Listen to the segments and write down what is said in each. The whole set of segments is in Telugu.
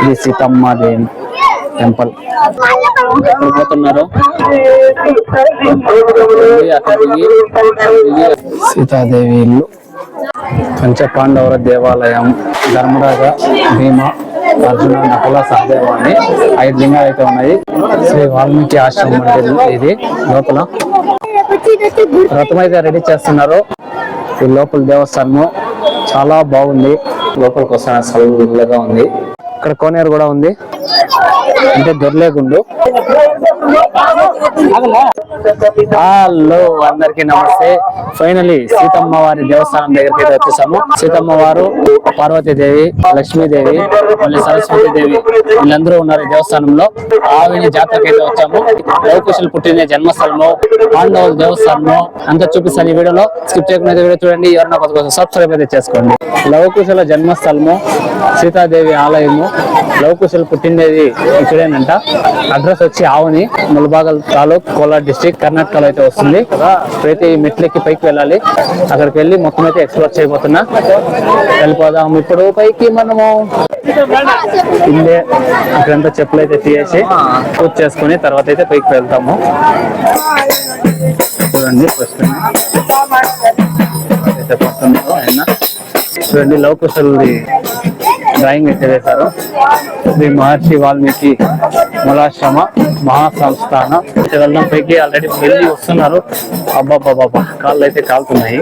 ఇది సీతమ్మ దేవి టెంపుల్. ఎక్కడ పోతున్నారు? సీతాదేవి ఇల్లు. పంచపాండవుల దేవాలయం ధర్మరాజ భీమ అర్జున నకుల సహదేవ అని ఐదు లింగాలు అయితే ఉన్నాయి. శ్రీ వాల్మీకి ఆశ్రమం అంటే ఇది లోపల. రథం అయితే రెడీ చేస్తున్నారు. ఈ లోపల దేవస్థానము చాలా బాగుంది. లోపలికి వస్తాను చల్లగా ఉంది. ఇక్కడ కోనేరు కూడా ఉంది. అంటే దొరలేకుండు. హలో అందరికి నమస్తే. ఫైనలీ సీతమ్మ వారి దేవస్థానం దగ్గరికి అయితే వచ్చేసాము. సీతమ్మ వారు పార్వతీదేవి లక్ష్మీదేవి మళ్ళీ సరస్వతి దేవి వీళ్ళందరూ ఉన్నారు దేవస్థానంలో. ఆవిని జాతరకి అయితే వచ్చాము. లవకుశులు పుట్టిన జన్మస్థలము పాండవుల దేవస్థానము. అంతా చూపిస్తాను ఈ వీడియోలో. స్కిప్ చేయకుండా వీడియో చూడండి. ఎవరైనా కొత్త కోసం సబ్స్క్రైబ్ అయితే చేసుకోండి. లవకుశుల జన్మస్థలము సీతాదేవి ఆలయము. లవకుశులు పుట్టిండేది ఇక్కడేనంట. అడ్రస్ వచ్చి ఆవుని ములబాగల్ తాలూక్ కోలార్ డిస్టిక్ కర్ణాటకలో అయితే వస్తుంది. ప్రతి ఈ మెట్లెక్కి పైకి వెళ్ళాలి. అక్కడికి వెళ్ళి మొత్తం అయితే ఎక్స్ప్లోర్ చేయబోతున్నా. వెళ్ళిపోదాం ఇప్పుడు పైకి మనము ఇల్లే ఇక్కడంతా చెప్పులు అయితే తీసేసి పూజ చేసుకుని తర్వాత అయితే పైకి వెళ్తాము. చూడండి ఫస్ట్ చూడండి డ్రాయింగ్ అయితే వేశారు. శ్రీ మహర్షి వాల్మీకి మూలాశ్రమ మహాసంస్థాన. అయితే పైకి ఆల్రెడీ వెళ్ళి వస్తున్నారు. అబ్బాబ్బాబ్బా కాళ్ళు అయితే కాలుతున్నాయి.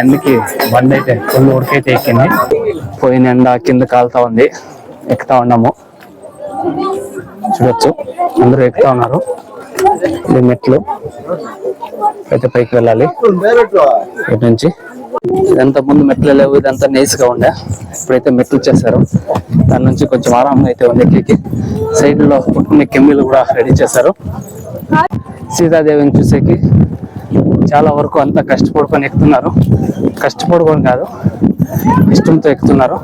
ఎండకి బండి అయితే ఫుల్ ఉడికైతే ఎక్కింది. పోయిన ఎండ కింద కాలుతా ఉంది. ఎక్కుతా ఉన్నాము. చూడొచ్చు. అందరూ ఎక్కుతా ఉన్నారు. ఇది మెట్లు అయితే పైకి వెళ్ళాలి. ఇటు నుంచి. ఇదంతా ముందు మెట్లు లేవు ఇదంతా నైస్గా ఉండే. ఇప్పుడైతే మెట్లు చేశారు దాని నుంచి కొంచెం ఆరామం అయితే ఉంది ఎక్కి సైడ్లో పుట్టుకునే కెమ్మీలు కూడా రెడీ చేశారు. సీతాదేవిని చూసేకి చాలా వరకు అంతా కష్టపడుకొని ఎక్కుతున్నారు. కష్టపడుకొని కాదు ఇష్టంతో ఎక్కుతున్నారు.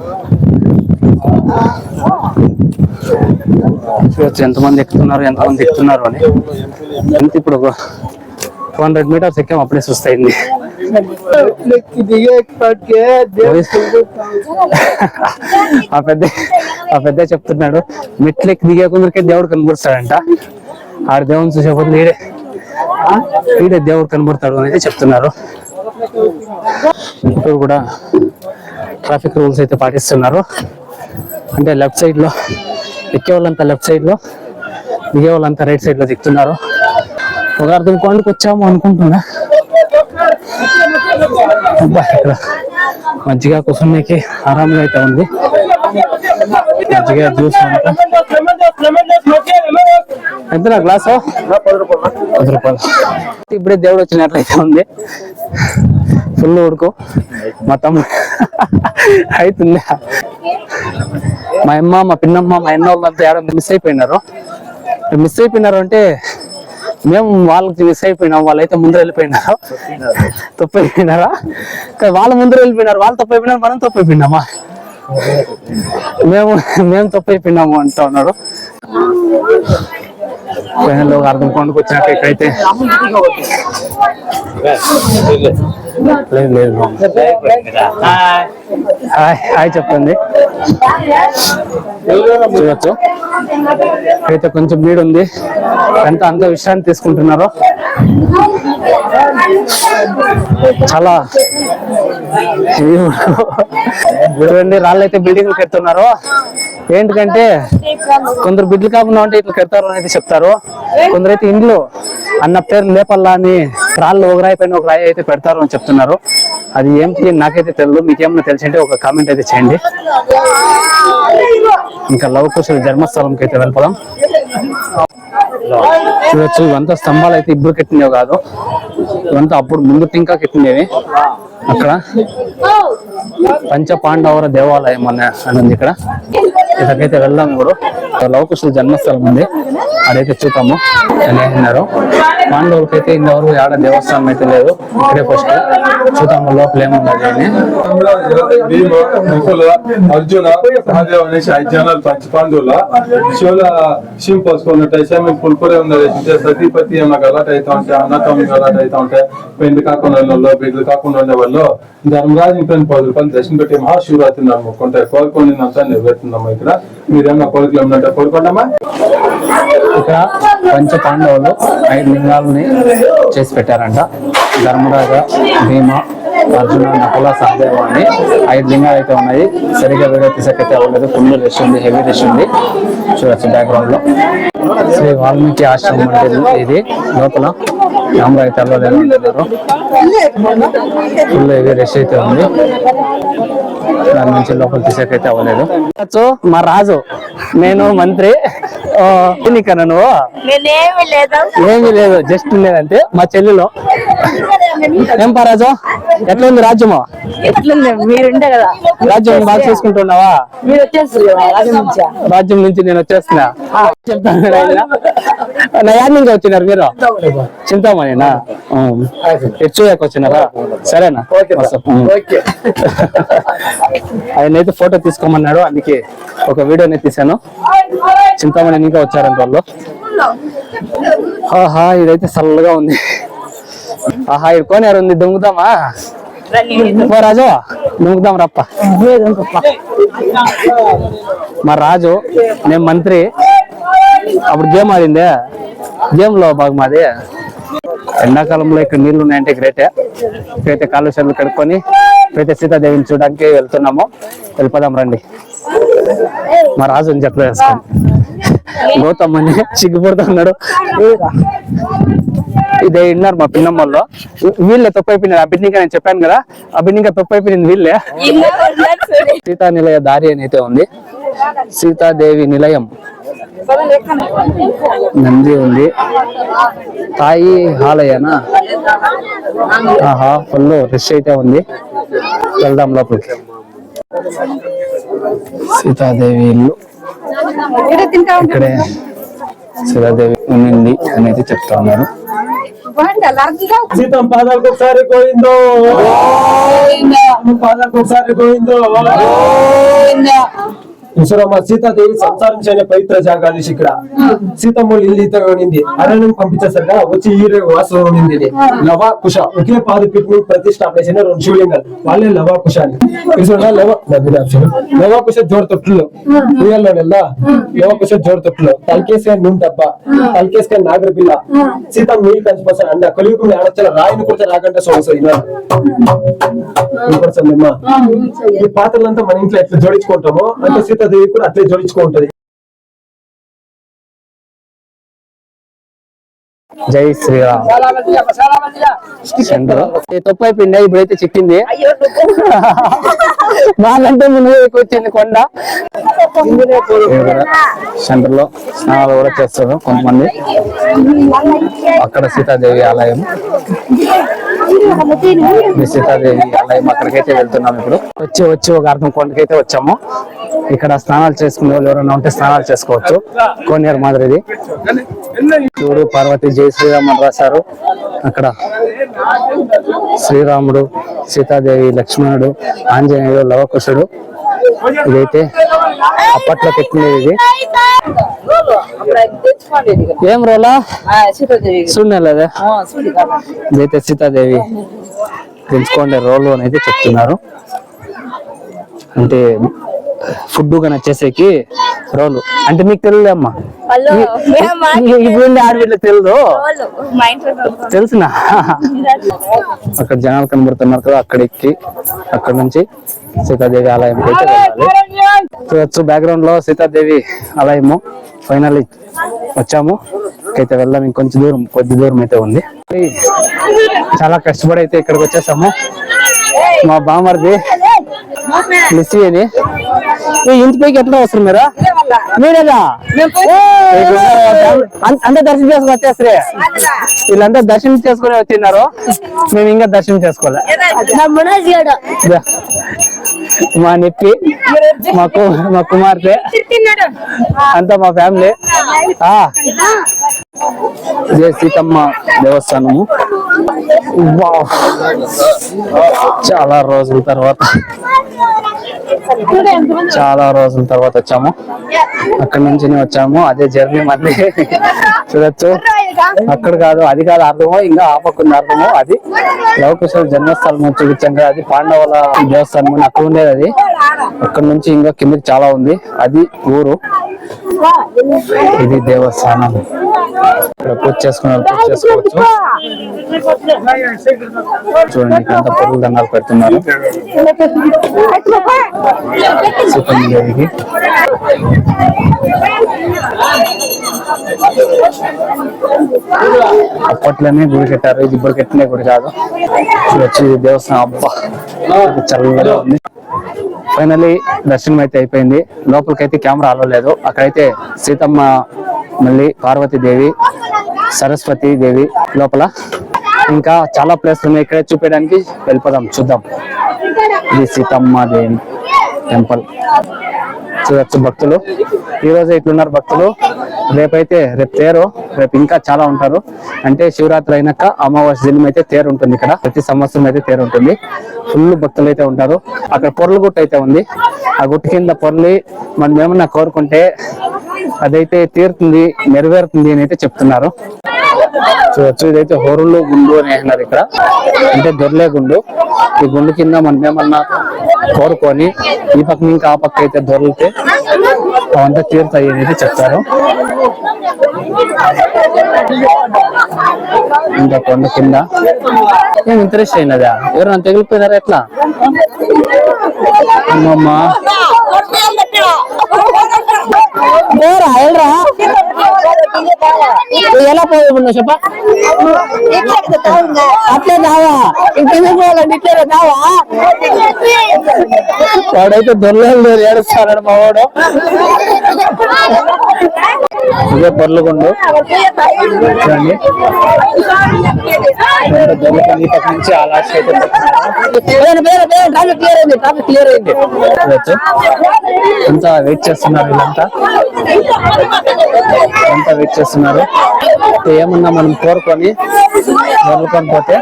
చూడొచ్చు ఎంతమంది ఎక్కుతున్నారు ఎంతమంది ఎక్కుతున్నారు అని. ఎంత ఇప్పుడు టూ హండ్రెడ్ మీటర్స్ ఎక్కాం అప్పుడే సుస్తయింది ఆ పెద్ద ఆ పెద్ద చెప్తున్నాడు. మెట్లెక్కి దిగే కొందరికే దేవుడు కనబడుతాడంట ఆడ దేవుని చూసే బదులు ఈడే ఈడే దేవుడు కనబడతాడు అనేది చెప్తున్నారు. ఇప్పుడు కూడా ట్రాఫిక్ రూల్స్ అయితే పాటిస్తున్నారు. అంటే లెఫ్ట్ సైడ్లో ఎక్కే వాళ్ళంతా లెఫ్ట్ సైడ్లో దిగే వాళ్ళంతా రైట్ సైడ్లో దిగుతున్నారు. ఒక అర్థం కొండకు వచ్చాము అనుకుంటున్నా. అబ్బా ఇక్కడ మజ్జిగ ఆరాంగా అయితే ఉంది. మంచిగా జ్యూస్ అంతా. ఎంత గ్లాస్? పది రూపాయలు. ఇప్పుడే దేవుడు వచ్చినట్లయితే ఉంది. ఫుల్ ఉడుకు. మా తమ్ముడు అవుతుంది? మా అమ్మ మా పిన్నమ్మ మా అన్న వాళ్ళంతా ఏడ మిస్ అయిపోయినారు. మిస్ అయిపోయినారు అంటే మేము వాళ్ళకి మిస్ అయిపోయినాం వాళ్ళైతే ముందర వెళ్ళిపోయినారు? తప్పు అయిపోయినారా కానీ వాళ్ళ ముందర వెళ్ళిపోయినారు వాళ్ళు తప్పు అయిపోయినారు మనం తప్పు అయిపోయినామా మేము మేము తప్పు అయిపోయినాము అంటా ఉన్నారు అర్థం కొండకు వచ్చినాక ఇక్కడైతే. లేదు లేదు. హాయ్ చెప్పండి. చూడొచ్చు. అయితే కొంచెం భీడు ఉంది ఎంత అంత విశ్రాంతి తీసుకుంటున్నారు. చాలా. చూడండి రాళ్ళు అయితే బిల్డింగ్లు కడుతున్నారు ఏంటికంటే కొందరు బిడ్డలు కాకుండా ఉంటే ఇట్లా కడతారు అనేది చెప్తారు. కొందరు అయితే ఇండ్లు అన్న పేరు లేపల్లా అని రాళ్ళు ఒక రాయి పైన ఒక రాయి అయితే పెడతారు అని చెప్తున్నారు. అది ఏంటి నాకైతే తెలియదు మీకేమన్నా తెలిసింటే ఒక కామెంట్ అయితే చేయండి. ఇంకా లవకుశుల జన్మస్థలంకి అయితే వెళ్ళిపోదాం. చూడొచ్చు ఇవంతా స్తంభాలు అయితే ఇప్పుడు కట్టినవి కాదు. ఇవంతా అప్పుడు ముందు టింకా కట్టినవి. అక్కడ పంచ పాండవర దేవాలయం అనే అని ఉంది ఇక్కడ. ఇక్కడికైతే వెళ్దాం ఇప్పుడు లవకుశుల జన్మస్థలం ఉంది. అదైతే చూద్దాము. అని అన్నారు అయితే ఇంతవరకు ఆడ దేవస్థానం అయితే లేదు. ఇక్కడే ఫస్ట్ చూద్దాము లోపల ఏమున్నది అని భీమ నకుల అర్జున సహదేవ్ అనేసి ఐదు జనాలు పంచి పాండవుల శివుల షిం పోసుకున్నట్టు స్విమ్మింగ్ పూల్ ఉన్నది సతీపతి ఏమో అలర్ట్ అవుతా ఉంటే అన్నతమ్మి అలర్ట్ అవుతా ఉంటే పెళ్ళి కాకుండా వాళ్ళు బిడ్డలు కాకుండా ఉండే వాళ్ళు ధర్మరాజు ఇంట్లో పది రూపాయలు దర్శనం పెట్టి మహాశివరాత్రి నమ్ముకుంటే కోరుకొని నెరవేరుతుందమ్మా ఇక్కడ. మీరేమన్నా కోరికలు ఉన్నట్టు కోరుకోండమ్మా ఇక్కడ పంచ పాండవులు ఐదు లింగాలని చేసి పెట్టారంట. ధర్మరాజ భీమ అర్జున నకుల సహదేవ అని ఐదు లింగాలు అయితే ఉన్నాయి. సరిగా వీడియో తీసకైతే అవ్వలేదు. ఫుల్ రెష్ ఉంది హెవీ రెష్ ఉంది చూడొచ్చు బ్యాక్గ్రౌండ్లో. శ్రీ వాల్మీకి ఆశ్రమం అంటే ఇది. లోపల కెమెరా అయితే అంటున్నారు ఫుల్ హెవీ రష్ అయితే ఉంది. దాని నుంచి లోపల తీసేకైతే అవ్వలేదు. మా రాజు నేను మంత్రి ఎన్నికన్నా నువ్వు? ఏమీ లేదు జస్ట్ ఉండేదంటే మా చెల్లెలో. ఏం పా రాజు? ఎట్లా ఉంది రాజ్యము? ఎట్లుంది? మీరుంటే కదా. రాజ్యం బాగా చూసుకుంటున్నావా? మీరు నుంచా? రాజ్యం నుంచి నేను వచ్చేస్తున్నా. చెప్తాను నుంచి వచ్చినారు మీరు? చింతామణినా చూయకు వచ్చినారా? సరేనా. ఆయన అయితే ఫోటో తీసుకోమన్నాడు అందుకే ఒక వీడియోని తీశాను. చింతామణి ఇంకా వచ్చారంట వాళ్ళు. ఆహా ఇదైతే చల్లగా ఉంది. ఆహా ఇది కోనేరు ఉంది దొంగదామా? ఓ రాజు దొంగదాం రప్ప. మా రాజు నేను మంత్రి. అప్పుడు గేమ్ ఆడిందే. గేమ్లో బాగా మాది. ఎండాకాలంలో ఇక్కడ నీళ్ళు ఉన్నాయంటే గ్రేటే ఇక్కడైతే కాళ్ళు చెట్లు కడుక్కొని ఇక్కడైతే సీతాదేవిని చూడడానికి వెళ్తున్నాము. వెళ్ళిపోదాం రండి. మా రాజు అని చెప్పలేదు గౌతమ్ అని సిగ్గుపడుతున్నాడు ఇదే విన్నారు మా పిన్నమ్మల్లో. వీళ్ళే తప్పు అయిపోయినారు. ఆ బిడ్నిక నేను చెప్పాను కదా. తప్పు అయిపోయింది వీళ్ళే. సీతా నిలయ దారి అని అయితే ఉంది. సీతాదేవి నిలయం. నంది ఉంది. తాయి ఆలయనా? ఆహా ఫుల్ రష్ అయితే ఉంది. వెళ్దాం లోపలికి. సీతాదేవి ఇల్లు. ఇక్కడే సీతాదేవి ఉన్నింది అని అయితే చెప్తా ఉన్నారు. సీతం పాదాలకు ఒకసారి గోవిందో. పాదాలకు ఒకసారి గోవిందో. ఈశ్వరమ్మ సీతాదేవి సంసారం చేయని పవిత్ర జాగాలు ఇక్కడ. సీతమ్మ ఇల్లు ఈత ఉండింది అరణ్యం పంపించేసరిగా వచ్చి ఈ వాసం ఉండింది. లవ కుశ ఒకే పాదు పిట్ని ప్రతిష్టాపన చేసిన రెండు శివలింగాలు. వాళ్ళే లవ అని ఈశ్వరుడా లవ లవ కుశ జోడు తొట్లు ఉయ్యాల్లో నెల్లా. లవ కుశ జోడు తొట్లు తలకేసే నూనె డబ్బ. తలకేసుకొని నాగర పిల్ల. సీతమ్మ నీళ్ళు కంచిపోతాను అండ కలియుగం ఆడొచ్చిన రాయిని కూడా రాకంటే సోమసరి ఈ పాత్రలంతా మన ఇంట్లో ఎట్లా జోడించుకుంటామో అంటే సీతాదేవి కూడా అట్లే జోడించుకుంటది. జై శ్రీరామ్. తప్పు అయిపోయింది? ఇప్పుడైతే చిక్కింది వాళ్ళంటే ముందు వచ్చింది కొండ. సెంటర్లో స్నానాలు కూడా చేస్తారు కొంతమంది. అక్కడ సీతాదేవి ఆలయం. సీతాదేవి ఆలయం అక్కడికైతే వెళ్తున్నాం ఇప్పుడు. వచ్చి వచ్చి ఒక అర్థం కొండకైతే వచ్చాము. ఇక్కడ స్నానాలు చేసుకునే వాళ్ళు ఎవరైనా ఉంటే స్నానాలు చేసుకోవచ్చు. కోనేరు మాదిరిది. చూడు పార్వతి జై శ్రీరామ్ అని రాశారు. అక్కడ శ్రీరాముడు సీతాదేవి లక్ష్మణుడు ఆంజనేయుడు లవకుశుడు ఇదైతే అప్పట్లో పెట్టినది ఇది. ఏం రోలా? సీతాదేవి చూడలేదే ఇదైతే సీతాదేవి పెంచుకోండి రోలు అని అయితే చెప్తున్నారు. అంటే ఫుడ్ కానీ వచ్చేసేకి రోలు. అంటే మీకు తెలియదు అమ్మా. ఇప్పుడు ఆడవిళ్ళకి తెలియదు. తెలుసునా? అక్కడ జనాలు కనబడుతున్నారు కదా అక్కడ ఎక్కి అక్కడ నుంచి సీతాదేవి ఆలయం అయితే వెళ్ళాలి. బ్యాక్గ్రౌండ్లో సీతాదేవి ఆలయము. ఫైనల్లీ వచ్చాము. అయితే వెళ్దాం ఇంకొంచెం దూరం కొద్ది దూరం అయితే ఉంది. చాలా కష్టపడి అయితే ఇక్కడికి వచ్చేసాము. మా బామర్ది లిసి అని ఇంటి పైకి ఎట్లా వస్తారు మీరు? మీరేగా అం- అంతా దర్శనం చేసుకుని వచ్చేసరే వీళ్ళంతా దర్శనం చేసుకుని వచ్చిన్నారు మేము ఇంకా దర్శనం చేసుకోలే. మా నెప్పి మా కుమార్తె అంతా మా ఫ్యామిలీ. ఆ. ఇదే సీతమ్మ దేవస్థానము. చాలా రోజుల తర్వాత. చాలా రోజుల తర్వాత వచ్చాము. అక్కడి నుంచి వచ్చాము. అదే జర్నీ మళ్ళీ. చూడొచ్చు. అక్కడ కాదు అది కాదు అర్థమో ఇంకా ఆపకుండా అర్థమో అది. లవకుశల జన్మస్థలం చూపించాం కదా అది పాండవుల దేవస్థానం అని అక్కడ ఉండేది అది. అక్కడ నుంచి ఇంకా కిందకి చాలా ఉంది. అది ఊరు. ఇది దేవస్థానం. ఇక్కడ పూజ చేసుకున్నారు పూజ చేసుకోవచ్చు. చూడండి ఇక్కడ అంతా పొరుగు దండాలు పెడుతున్నారు. సీతమ్మ దేవికి అప్పట్లోనే గుడి కట్టారు ఇది ఇప్పుడు కట్టిన గుడి కాదు. వచ్చి దేవస్థానం. అబ్బా చల్లగా ఉంది. ఫైనలీ దర్శనం అయితే అయిపోయింది. లోపలికైతే కెమెరా అలవలేదు అక్కడైతే సీతమ్మ మళ్ళీ పార్వతీదేవి సరస్వతి దేవి లోపల. ఇంకా చాలా ప్లేస్ ఉన్నాయి. ఇక్కడ చూపించడానికి వెళ్ళిపోదాం చూద్దాం. ఇది సీతమ్మ దేవి టెంపుల్ చూడొచ్చు భక్తులు. ఈ రోజు ఇట్లున్నారు భక్తులు. రేపైతే రేపు తేరు రేపు ఇంకా చాలా ఉంటారు. అంటే శివరాత్రి అయినాక అమావాస్య దినం అయితే తేరు ఉంటుంది ఇక్కడ. ప్రతి సంవత్సరం అయితే తేరు ఉంటుంది. ఫుల్ భక్తులు అయితే ఉంటారు. అక్కడ పొర్ల గుట్ట అయితే ఉంది. ఆ గుట్ట కింద పొరలి మనం ఏమన్నా కోరుకుంటే అదైతే తీరుతుంది నెరవేరుతుంది అని అయితే చెప్తున్నారు. చూడొచ్చు ఇదైతే హోరులు గుండు అని అన్నారు ఇక్కడ. అంటే దొర్లే గుండు. ఈ గుండు కింద మనం ఏమన్నా కోరుకొని ఈ పక్క ఇంకా ఆ పక్క అయితే దొరికితే అవంతా తీరుతాయి అనేది చెప్తారు. ఇంకా కొండ కింద. ఏం ఇంట్రెస్ట్ అయినదా? ఎవరైనా తగిలిపోయినారా ఎట్లా? అమ్మమ్మా. పోరా వెళ్ళరా ఎలా పోయి చెప్ప అట్లే దావా ఇంకెందుకు పోవాలండి ఇట్లే దావా వాడైతే దొరలేదు ఏడుస్తాడు మా వాడు ఇదే పొర్లుగుండు చూడండి రెండు దొరకని ఈ పక్క నుంచి ఆ లాస్ట్ అయితే ట్రాఫిక్ క్లియర్ అయింది ట్రాఫిక్ క్లియర్ అయింది అంతా వెయిట్ చేస్తున్నారు వీళ్ళంతా అంతా వెయిట్ చేస్తున్నారు. ఏమన్నా మనం కోరుకొని వదులుకొని పోతే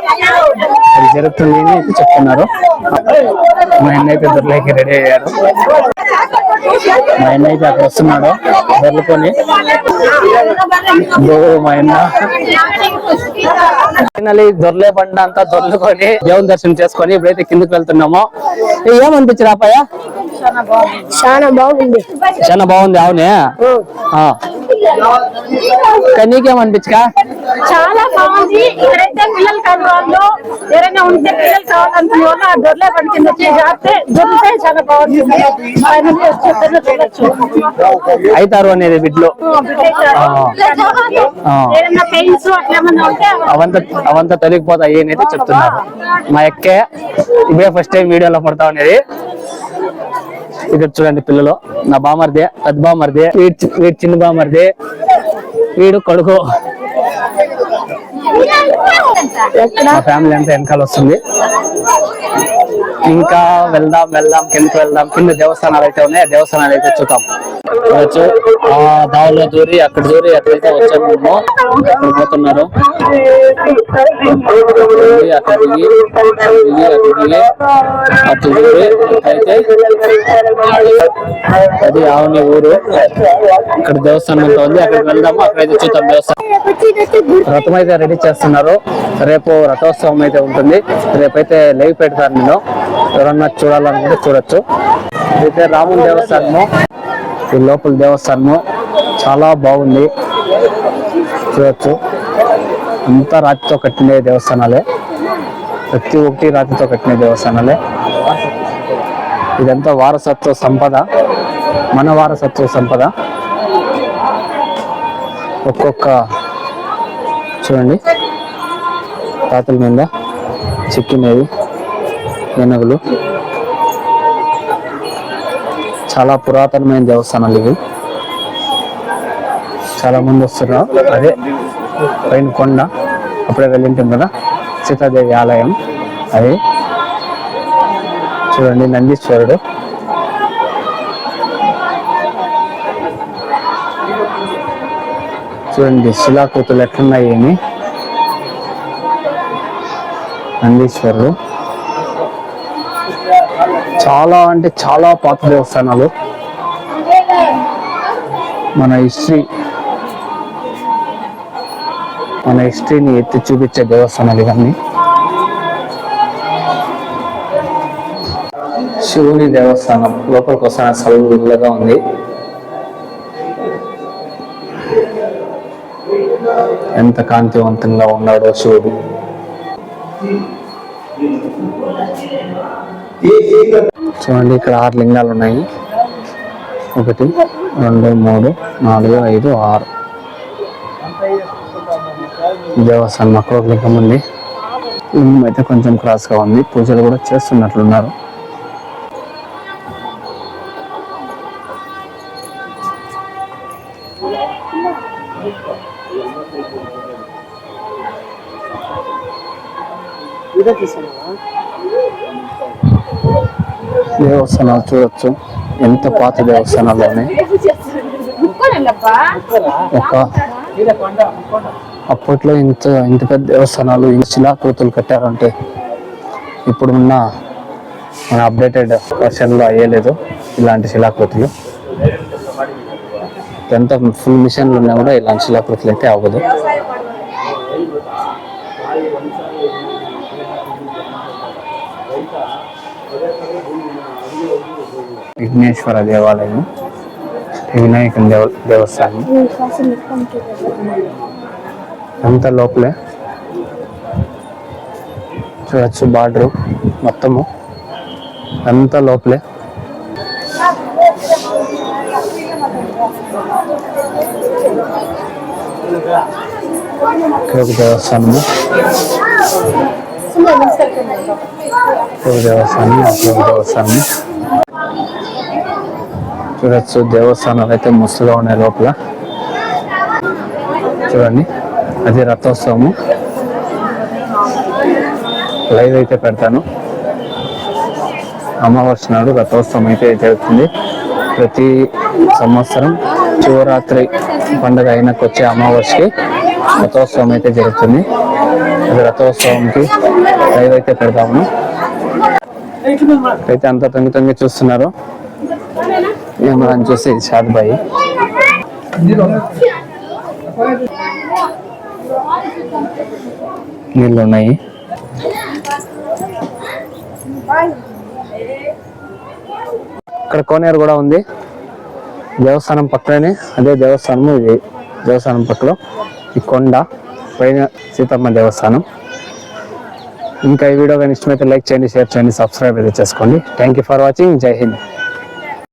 అది జరుగుతుంది అని చెప్తున్నారు. మా అన్నయ్య అయితే రెడీ అయ్యారు. మా ఆయన అయితే అక్కడ వస్తున్నాడు. దొరలుకొని ఓ మా ఫైనలీ దొర్లే బండ అంతా దొర్లుకొని దేవుని దర్శనం చేసుకొని ఇప్పుడైతే కిందకి వెళ్తున్నాము. ఏ, ఏమనిపించింది అప్పయ్య? చాలా బాగుంది. చాలా బాగుంది అవునే? నీకేమనిపించక? చాలా బాగుంది. ఇక్కడైతే పిల్లలు వాళ్ళు ఎవరైనా ఉంటే పిల్లలు కావాలనుకునే వాళ్ళు ఆ దొరలే పడి కింద దొరికితే చాలా బాగుంది. అవుతారు అనేది బిడ్లో. అవంతా అవంతా తొలగిపోతాయి అని అయితే చెప్తున్నారు. మా ఎక్కే ఇవే ఫస్ట్ టైం వీడియోలో పడతా ఉండేది ఇక్కడ చూడండి పిల్లలు. నా బామర్దే పెద్ద బామర్దే వీడి చిన్న బామర్దే వీడు కొడుకు. మా ఫ్యామిలీ అంతా వెనకాల వస్తుంది. ఇంకా వెళ్దాం వెళ్దాం కిందకి వెళ్దాం. కింద దేవస్థానాలు అయితే ఉన్నాయి దేవస్థానాలు అయితే చూద్దాం. వచ్చు ఆ దావులో దూరి అక్కడ దూరి అక్కడైతే వచ్చాము మేము అక్కడ పోతున్నారు. అక్కడ దిగి దిగి అక్కడ దిగి అటు దూరి అయితే అది ఆవుని ఊరు. ఇక్కడ దేవస్థానం అంతా ఉంది. అక్కడికి వెళ్దాము. అక్కడైతే చూద్దాం దేవస్థానం. రథం అయితే రెడీ చేస్తున్నారు. రేపు రథోత్సవం అయితే ఉంటుంది. రేపైతే లైవ్ పెడతారు నేను ఎవరన్నా చూడాలనుకుంటే చూడొచ్చు. అయితే రాముని దేవస్థానము. ఈ లోపల దేవస్థానము. చాలా బాగుంది. చూడొచ్చు. అంతా రాతితో కట్టిన దేవస్థానాలే. ప్రతి ఒక్కటి రాతితో కట్టిన దేవస్థానాలే. ఇదంతా వారసత్వ సంపద. మన వారసత్వ సంపద. ఒక్కొక్క చూడండి. తాతల మీద చిక్కినవి ఏనుగులు చాలా పురాతనమైన దేవస్థానాలు ఇవి. చాలా మంది వస్తున్నారు. అదే పైన కొండ అప్పుడే వెళ్ళింటాం కదా. సీతాదేవి ఆలయం. అది చూడండి నందీశ్వరుడు. చూడండి శిలాకృతులు ఎట్లున్నాయి అని నందీశ్వరుడు. చాలా అంటే చాలా పాత దేవస్థానాలు. మన హిస్టరీ మన హిస్టరీని ఎత్తి చూపించే దేవస్థానాలు ఇవన్నీ. శివుని దేవస్థానం లోపలికి వస్తాన చల్లగా ఉంది. ఎంత కాంతివంతంగా ఉన్నాడో శివుడు. చూడండి ఇక్కడ ఆరు లింగాలు ఉన్నాయి. ఒకటి రెండు మూడు నాలుగు ఐదు ఆరు. దేవస్థానం అక్కడ ఒక లింగం ఉంది. లింగం అయితే కొంచెం క్రాస్గా ఉంది. పూజలు కూడా చేస్తున్నట్లున్నారు. దేవస్థానాలు చూడొచ్చు. ఎంత పాత దేవస్థానాల్లోనే. ఒక అప్పట్లో ఇంత ఇంత పెద్ద దేవస్థానాలు ఇంత శిలాకృతులు కట్టారంటే ఇప్పుడు ఉన్న మన అప్డేటెడ్ వర్షన్లో అయ్యలేదు ఇలాంటి శిలాకృతులు. ఎంత ఫుల్ మిషన్లు ఉన్నా కూడా ఇలాంటి శిలాకృతులు అయితే అవ్వదు. విఘ్నేశ్వర దేవాలయం వినాయక దేవ దేవస్థానం. అంత లోపలే. చూడొచ్చు బార్డర్ మొత్తము. అంత లోపలే. ఇక్కడ ఒక దేవస్థానము. దేవస్థానం అక్కడ ఒక దేవస్థానం చూడొచ్చు దేవస్థానాలు అయితే మస్తుగా ఉన్నాయి లోపల. చూడండి అది రథోత్సవము. లైవ్ అయితే పెడతాను. అమావాస్య నాడు రథోత్సవం అయితే జరుగుతుంది. ప్రతి సంవత్సరం శివరాత్రి పండుగ అయినకొచ్చే అమావాస్యకి రథోత్సవం అయితే జరుగుతుంది. రథోత్సవంకి లైవ్ అయితే పెడతాము అయితే అంత తొంగి తొంగి చూస్తున్నారు. ఏమని చూసి షాద్ బాయ్ నీళ్ళు ఉన్నాయి. ఇక్కడ కోనేరు కూడా ఉంది. దేవస్థానం పక్కనే అదే దేవస్థానము ఇది. దేవస్థానం పక్కలో ఈ కొండ. పైన సీతమ్మ దేవస్థానం. ఇంకా ఈ వీడియో కానీ ఇష్టమైతే లైక్ చేయండి షేర్ చేయండి సబ్స్క్రైబ్ అయితే చేసుకోండి. థ్యాంక్ యూ ఫర్ వాచింగ్ జై హింద్.